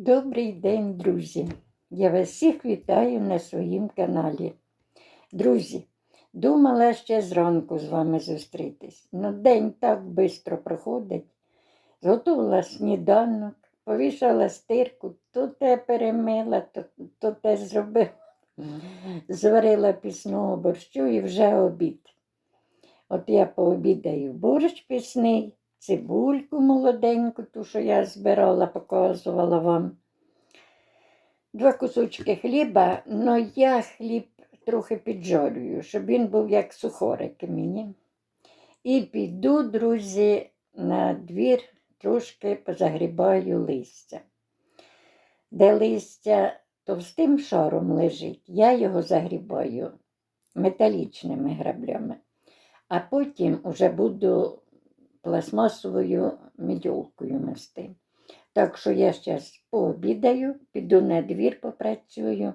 Добрий день, друзі! Я вас всіх вітаю на своїм каналі. Друзі, думала ще зранку з вами зустрітись. Но день так швидко проходить. Зготувала сніданок, повішала стирку, то те перемила, то, то те зробила. Зварила пісного борщу і вже обід. От я пообідаю борщ пісний, цибульку молоденьку, ту, що я збирала, показувала вам. Два кусочки хліба, але я хліб трохи піджарюю, щоб він був як сухорик мені. І піду, друзі, на двір трошки позагрібаю листя. Де листя товстим шаром лежить, я його загрібаю металічними граблями, а потім уже буду пластмасовою мідьолкою мести. Так що я зараз пообідаю, піду на двір попрацюю,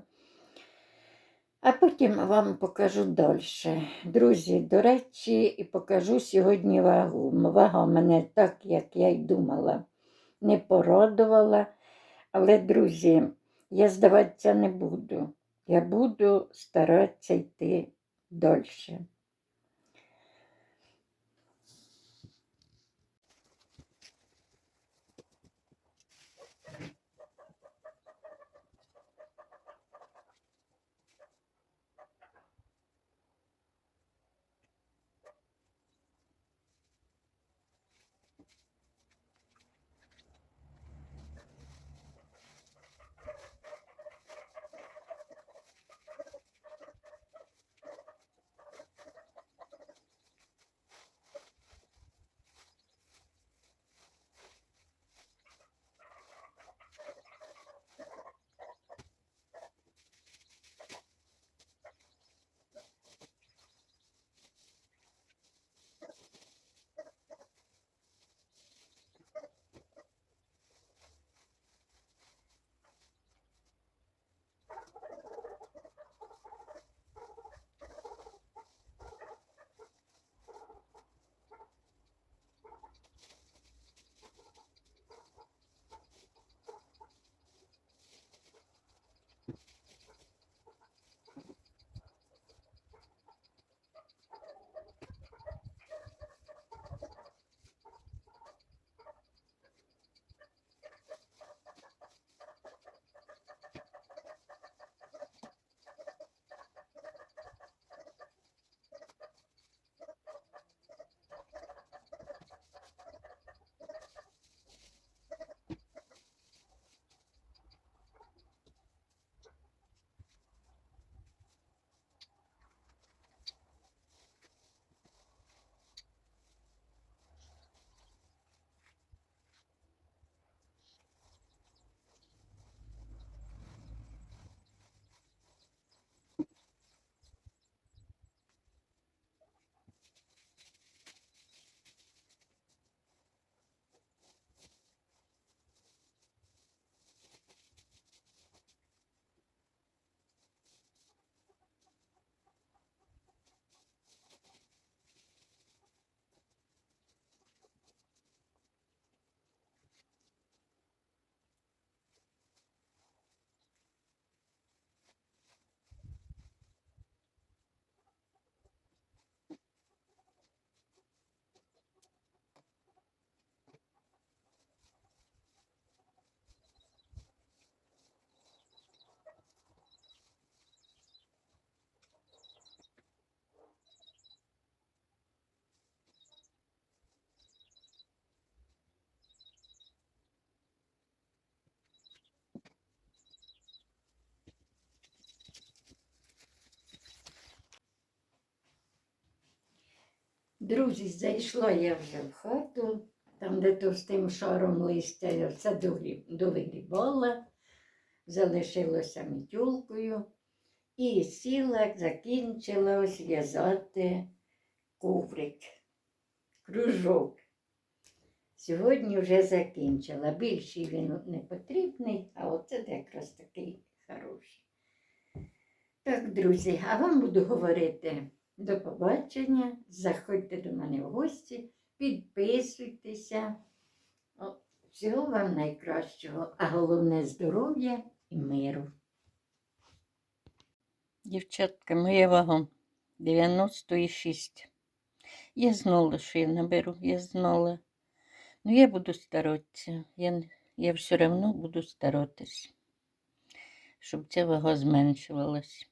а потім вам покажу далі. Друзі, до речі, і покажу сьогодні вагу. Вага мене так, як я й думала, не порадувала. Але, друзі, я здаватися не буду. Я буду старатися йти далі. Друзі, зайшла я вже в хату, там, де товстим шаром листя, я все довигрібала, залишилося мітюлкою і сіла, закінчила ось в'язати коврик, кружок. Сьогодні вже закінчила. Більший він не потрібний, а оце якраз такий хороший. Так, друзі, а вам буду говорити до побачення. Заходьте до мене в гості, підписуйтеся. Всього вам найкращого, а головне здоров'я і миру. Дівчатка, моя вага 96. Я знала, що я наберу, я знала. Ну, я буду старатися. Я, я все одно буду старатись, щоб ця вага зменшувалась.